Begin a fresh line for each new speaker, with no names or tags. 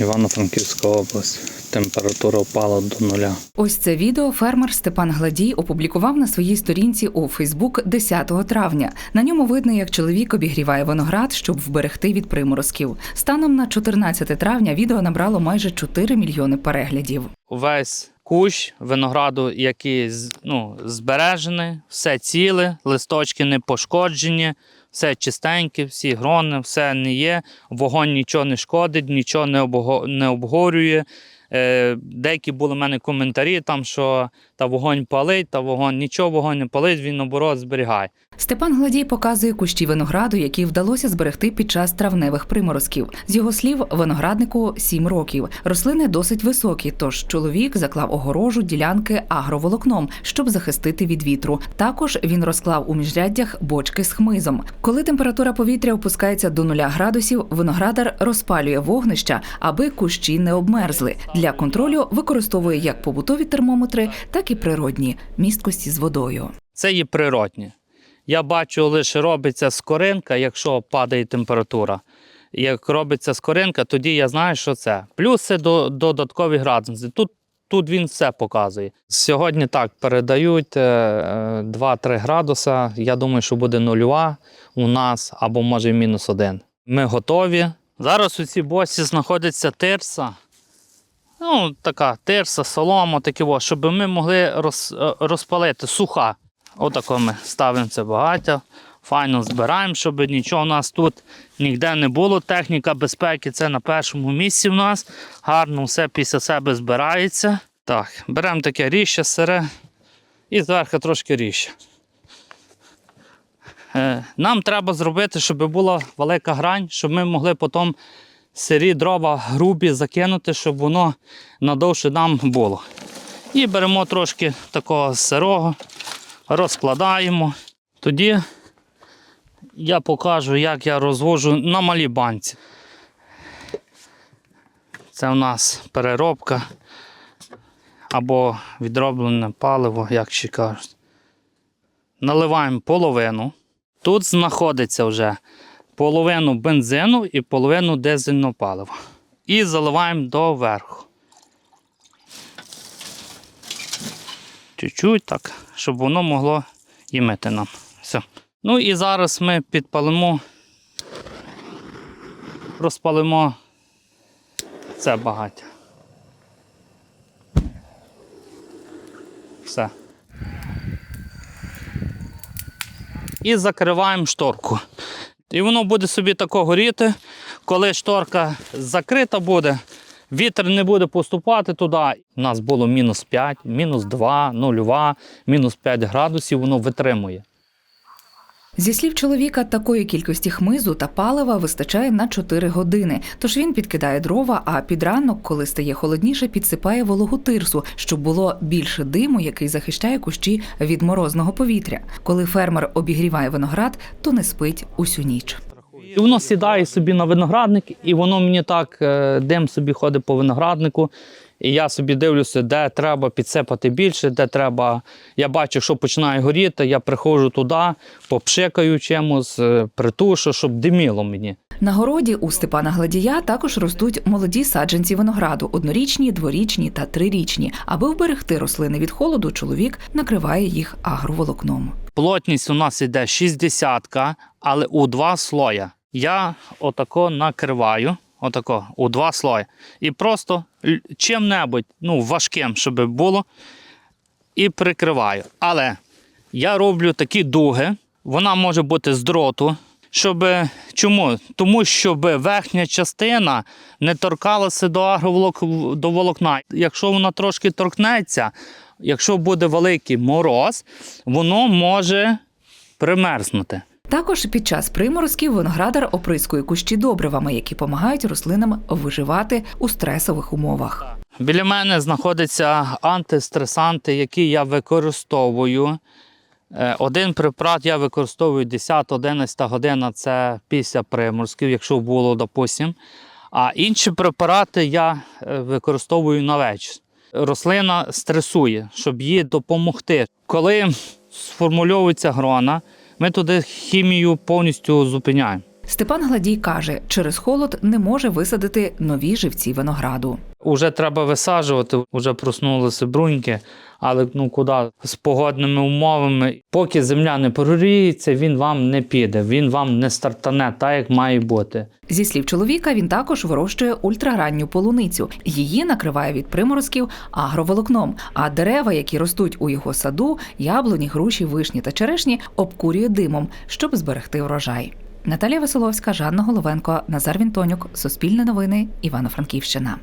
Івано-Франківська область. Температура впала до нуля.
Ось це відео фермер Степан Гладій опублікував на своїй сторінці у Фейсбук 10 травня. На ньому видно, як чоловік обігріває виноград, щоб вберегти від приморозків. Станом на 14 травня відео набрало майже 4 мільйони переглядів.
Увесь кущ винограду, який ну, збережений, все ціле, листочки не пошкоджені, все чистеньке, всі грони, все не є. Вогонь нічого не шкодить, нічого не, обго... обгорює. Е, деякі були в мене коментарі, там, що та вогонь палить, та вогонь нічого вогонь не палить, він наоборот зберігає.
Степан Гладій показує кущі винограду, які вдалося зберегти під час травневих приморозків. З його слів, винограднику 7 років. Рослини досить високі, тож чоловік заклав огорожу ділянки агроволокном, щоб захистити від вітру. Також він розклав у міжряддях бочки з хмизом. Коли температура повітря опускається до нуля градусів, виноградар розпалює вогнища, аби кущі не обмерзли. Для контролю використовує як побутові термометри, так і природні місткості з водою.
Це є природнє. Я бачу, лише робиться скоринка, якщо падає температура. Як робиться скоринка, тоді я знаю, що це. Плюс це до, додаткові градуси. Тут, тут він все показує. Сьогодні так передають е, е, 2-3 градуса. Я думаю, що буде нульова у нас або може мінус один. Ми готові. Зараз у цій босі знаходиться тирса. Ну, така тирса, солома, таке, во, щоб ми могли роз, е, розпалити суха. Отако ми ставимо це багаття, файно збираємо, щоб нічого у нас тут ніде не було. Техніка безпеки це на першому місці в нас. Гарно все після себе збирається. Так, беремо таке ріще сире і зверху трошки ріще. Е, Нам треба зробити, щоб була велика грань, щоб ми могли потім сирі дрова грубі закинути, щоб воно надовше нам було. І беремо трошки такого сирого, розкладаємо. Тоді я покажу, як я розвожу на малій банці. Це у нас переробка або відроблене паливо, як ще кажуть. Наливаємо половину. Тут знаходиться вже половину бензину і половину дизельного палива. І заливаємо доверху. Чуть-чуть так, щоб воно могло їмити нам. Все. Ну і зараз ми підпалимо, розпалимо це багаття. Все. І закриваємо шторку. І воно буде собі тако горіти. Коли шторка закрита буде, вітер не буде поступати туди. У нас було мінус 5, мінус 2, нульова, мінус 5 градусів, воно витримує.
Зі слів чоловіка, такої кількості хмизу та палива вистачає на 4 години. Тож він підкидає дрова, а під ранок, коли стає холодніше, підсипає вологу тирсу, щоб було більше диму, який захищає кущі від морозного повітря. Коли фермер обігріває виноград, то не спить усю ніч.
Воно сідає собі на виноградник, і воно мені так е, дим собі ходить по винограднику. І я собі дивлюся, де треба підсипати більше, де треба. Я бачу, що починає горіти, я приходжу туди, попшикаю чимось, е, притушу, щоб диміло мені.
На городі у Степана Гладія також ростуть молоді саджанці винограду однорічні, дворічні та трирічні. Аби вберегти рослини від холоду, чоловік накриває їх агроволокном.
Плотність у нас йде 60, але у два слоя. Я отако накриваю, отако, у два слої. І просто чим-небудь ну, важким, щоб було, і прикриваю. Але я роблю такі дуги, вона може бути з дроту. Щоб, чому? Тому щоб верхня частина не торкалася до агроволок, до волокна. Якщо вона трошки торкнеться, якщо буде великий мороз, воно може примерзнути.
Також під час приморозків виноградар оприскує кущі добривами, які допомагають рослинам виживати у стресових умовах.
Біля мене знаходяться антистресанти, які я використовую. Е, Один препарат я використовую 10-11 година, це після приморозків, якщо було, допустим. А інші препарати я е, використовую на вечір. Рослина стресує, щоб їй допомогти. Коли сформульовується грона, ми туди хімію повністю зупиняємо.
Степан Гладій каже, через холод не може висадити нові живці винограду.
Уже треба висаджувати, вже проснулися бруньки, але ну куди з погодними умовами, поки земля не прогріється, він вам не піде, він вам не стартане так, як має бути.
Зі слів чоловіка, він також вирощує ультраранню полуницю. Її накриває від приморозків агроволокном. А дерева, які ростуть у його саду, яблуні, груші, вишні та черешні, обкурює димом, щоб зберегти врожай. Наталія Веселовська, Жанна Головенко, Назар Вінтонюк, Суспільне новини, Івано-Франківщина.